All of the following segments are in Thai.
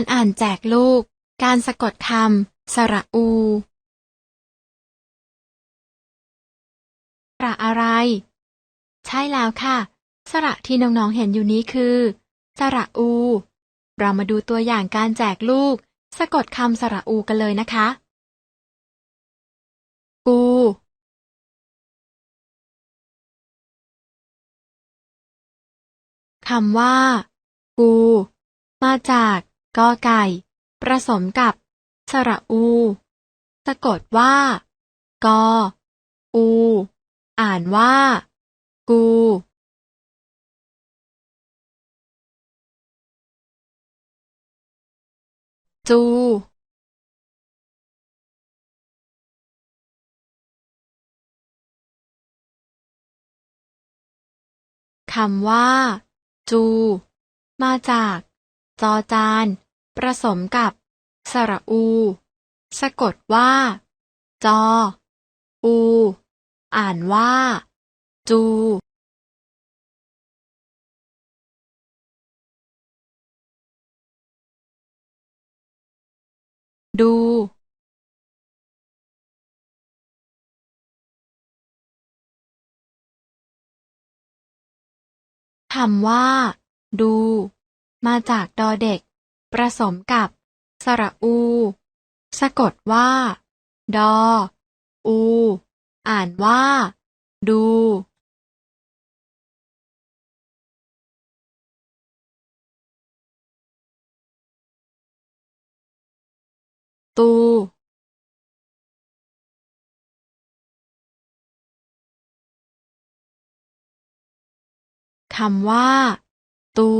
การอ่านแจกลูก การสะกดคำสระอูสระอะไร ใช่แล้วค่ะ สระที่น้องๆเห็นอยู่นี้คือ สระอู เรามาดูตัวอย่างการแจกลูก สะกดคำสระอูกันเลยนะคะ กู คำว่า กู มาจาก กอไก่ผสมกับ สระอู สะกดว่า กอ อู อ่านว่า กูจู คำว่า จู มาจาก จอจานผสมกับ สระอู สะกดว่า จอ อู อ่านว่า จูดู คำว่า ดู มาจากดอเด็กผสมกับ สระอู สะกดว่า ดอ อู อ่านว่า ดูตูคำว่า ตู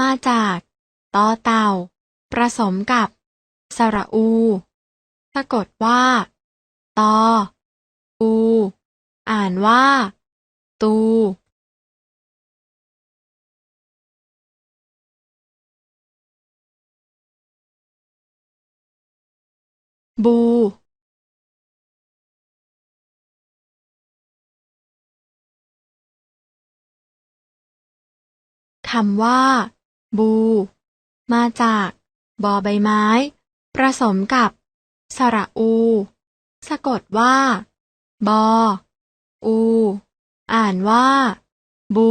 มาจากตอเต่า ผสมกับ สระอู สะกดว่า ตอ อู อ่านว่า ตู บู คำว่า บู มาจากบอใบไม้ผสมกับ สระอู สะกดว่า บอ อู อ่านว่า บู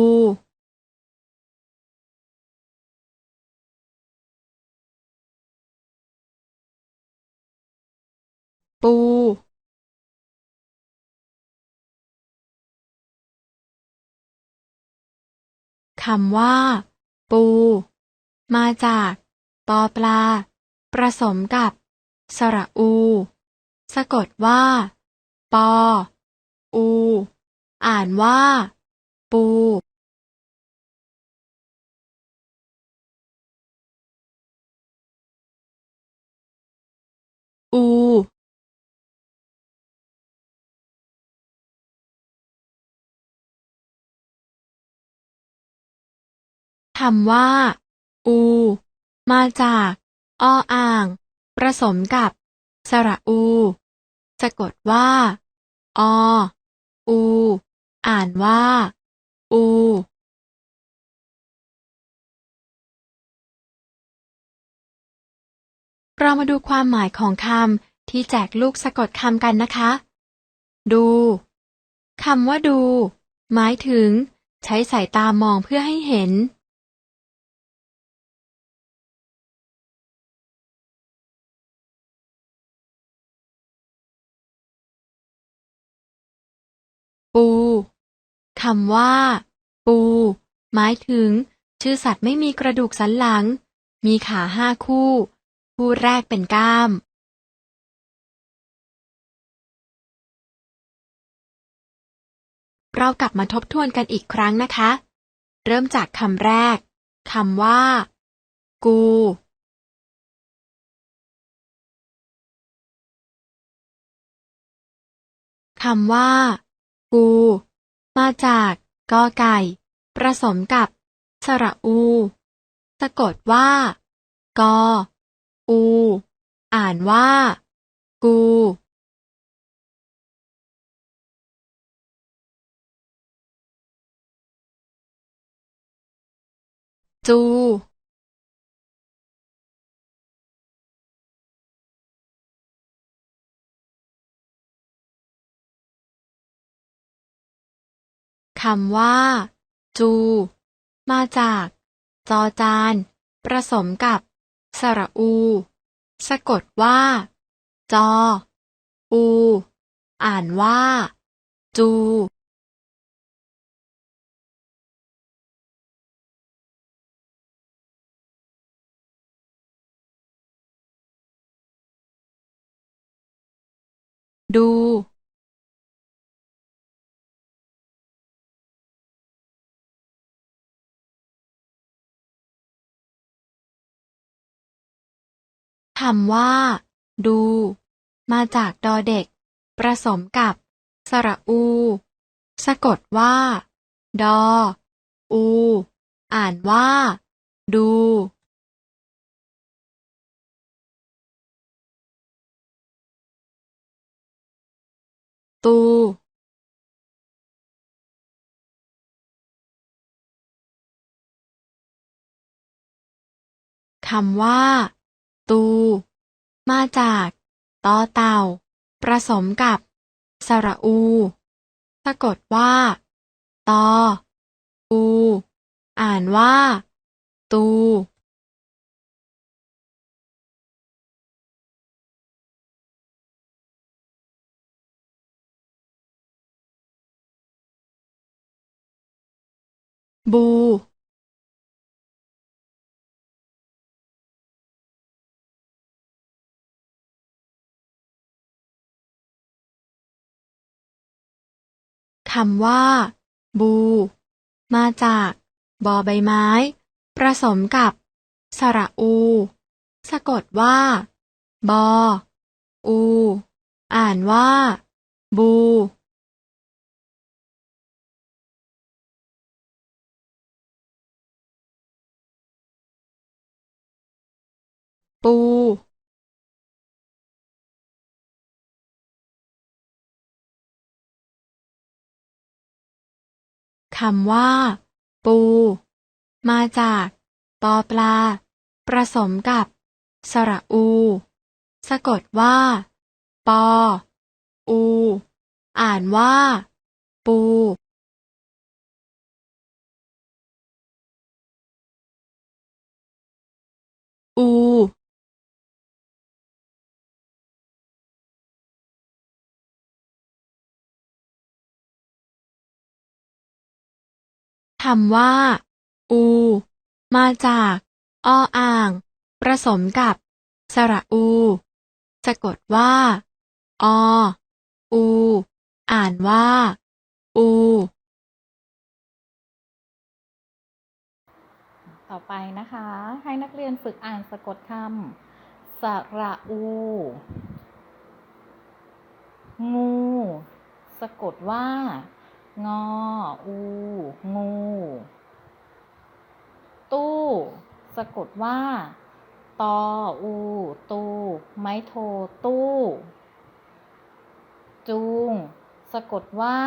ปู คำว่า ปู มาจาก ปอปลา ผสมกับ สระอู สะกดว่า ปอ อู อ่านว่า ปูอู คำว่า อู มาจาก ออ่าง ผสมกับ สระอู สะกดว่า อ อู อ่านว่า อูเรามาดูความหมายของคำที่แจกลูกสะกดคำกันนะคะ ดูคำว่าดู หมายถึง ใช้สายตามองเพื่อให้เห็น คำว่า ปู หมายถึง ชื่อสัตว์ไม่มีกระดูกสันหลัง มีขาห้าคู่ คู่แรกเป็นก้าม เรากลับมาทบทวนกันอีกครั้งนะคะ เริ่มจากคำแรกคำว่า กู คำว่า กู มาจากกอไก่ผสมกับ สระอู สะกดว่า กอ อู อ่านว่า กูจู คำว่า จู มาจาก จอจาน ผสมกับ สระอู สะกดว่า จอ อู อ่านว่า จูดู คำว่า ดู มาจากดอเด็กผสมกับ สระอู สะกดว่า ดอ อู อ่านว่า ดูตู คำว่า ตู มาจากตอเต่า ผสมกับ สระอู สะกดว่า ตอ อู อ่านว่า ตูบู คำว่า บู มาจาก บอใบไม้ผสมกับ สระอู สะกดว่า บอ อู อ่านว่า บูปู คำว่า ปู มาจากปอปลาผสมกับ สระอู สะกดว่า ปอ อู อ่านว่า ปูำว่า อู มาจาก ออ่างผสมกับ สระอู สะกดว่า อ อู อ่านว่า อู ต่อไปนะคะ ให้นักเรียนฝึกอ่านสะกดคำสระอู งู สะกดว่า งอ อู งู ตู้ สะกดว่า ตอ อู ตู ไม้โท ตู้ จูง สะกดว่า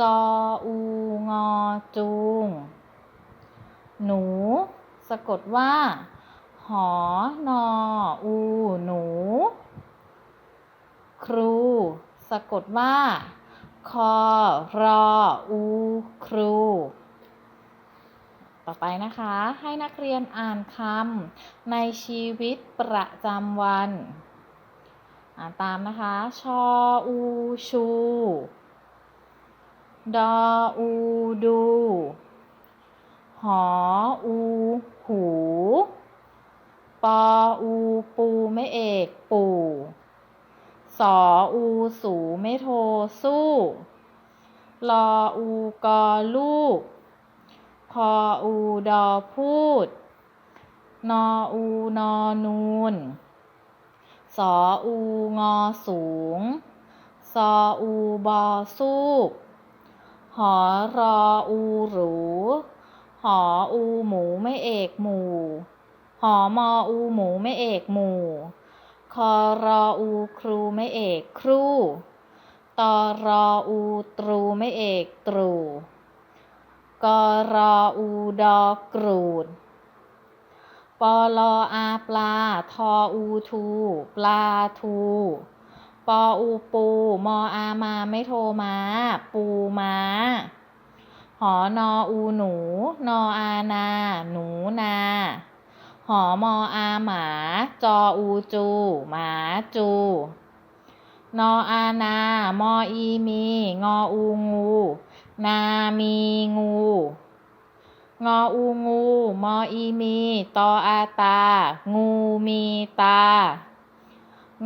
จอ อู งอ จูง หนู สะกดว่า หอ นอ อู หนู ครู สะกดว่า คอรออูครู ต่อไปนะคะ ให้นักเรียนอ่านคำในชีวิตประจำวัน อ่านตามนะคะ ชออูชู ดออูดู หอ อู หู ปอ อู ปูไม่เอก ปู่ สอ อู สูไม่โท สู้ ลอ อู กอลูกพออูดอพูด นออูนอนูน สออูงอสูง ซออูบอสูบหอรออูหรู หออูหมูไม่เอกหมู่ หอมออูหมูไม่เอกหมู่ คอรออูครูไม่เอกครู ตอรออูตรูไม่เอกตรูกอรออูดอกรูดปอลออาปลา ทออูทู ปลาทู ปออูปู มออามาไม่โทรมาปูมาหอนออูหนู นออานา หนูนา หอมออาหมา จออูจู หมาจู นออานา มออีมี งออูงู นามีงู งออูงู มออีมี ตออาตา งูมีตา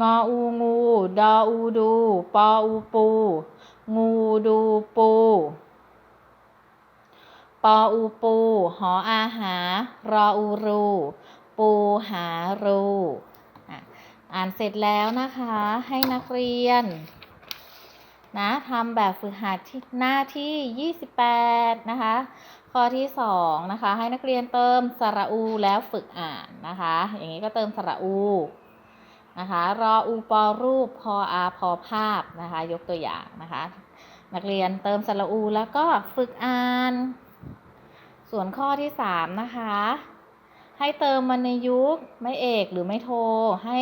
งออูงู ดออูดู ปออูปู งูดูปูปออูปู หออาหารออูรู ปูหารู อะอ่านเสร็จแล้วนะคะ ให้นักเรียน นะทำแบบฝึกหัดที่หน้าที่ 28 นะคะ ข้อที่2นะคะ ให้นักเรียนเติมสระอูแล้วฝึกอ่านนะคะ อย่างนี้ก็เติมสระอูนะคะรออูปอรูปพออาพอภาพนะคะ ยกตัวอย่างนะคะ นักเรียนเติมสระอูแล้วก็ฝึกอ่าน ส่วนข้อที่ 3 นะคะ ให้เติมวรรณยุกต์ไม่เอกหรือไม่โท ให้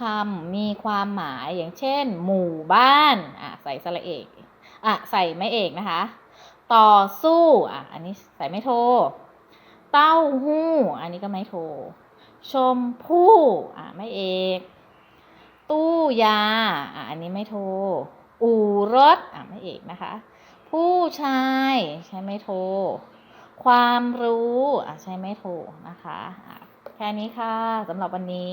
คำมีความหมายอย่างเช่น หมู่บ้านอะใส่สระเอกอะใส่ไม่เอกนะคะ ต่อสู้อะอันนี้ใส่ไม่โท เต้าหู้ อันนี้ก็ไม่โท ชมพู่อะไม่เอก ตู้ยาอะอันนี้ไม่โท อู่รถอะไม่เอกนะคะ ผู้ชายใช้ไม่โท ความรู้อะใช้ไม่โทนะคะ แค่นี้ค่ะสำหรับวันนี้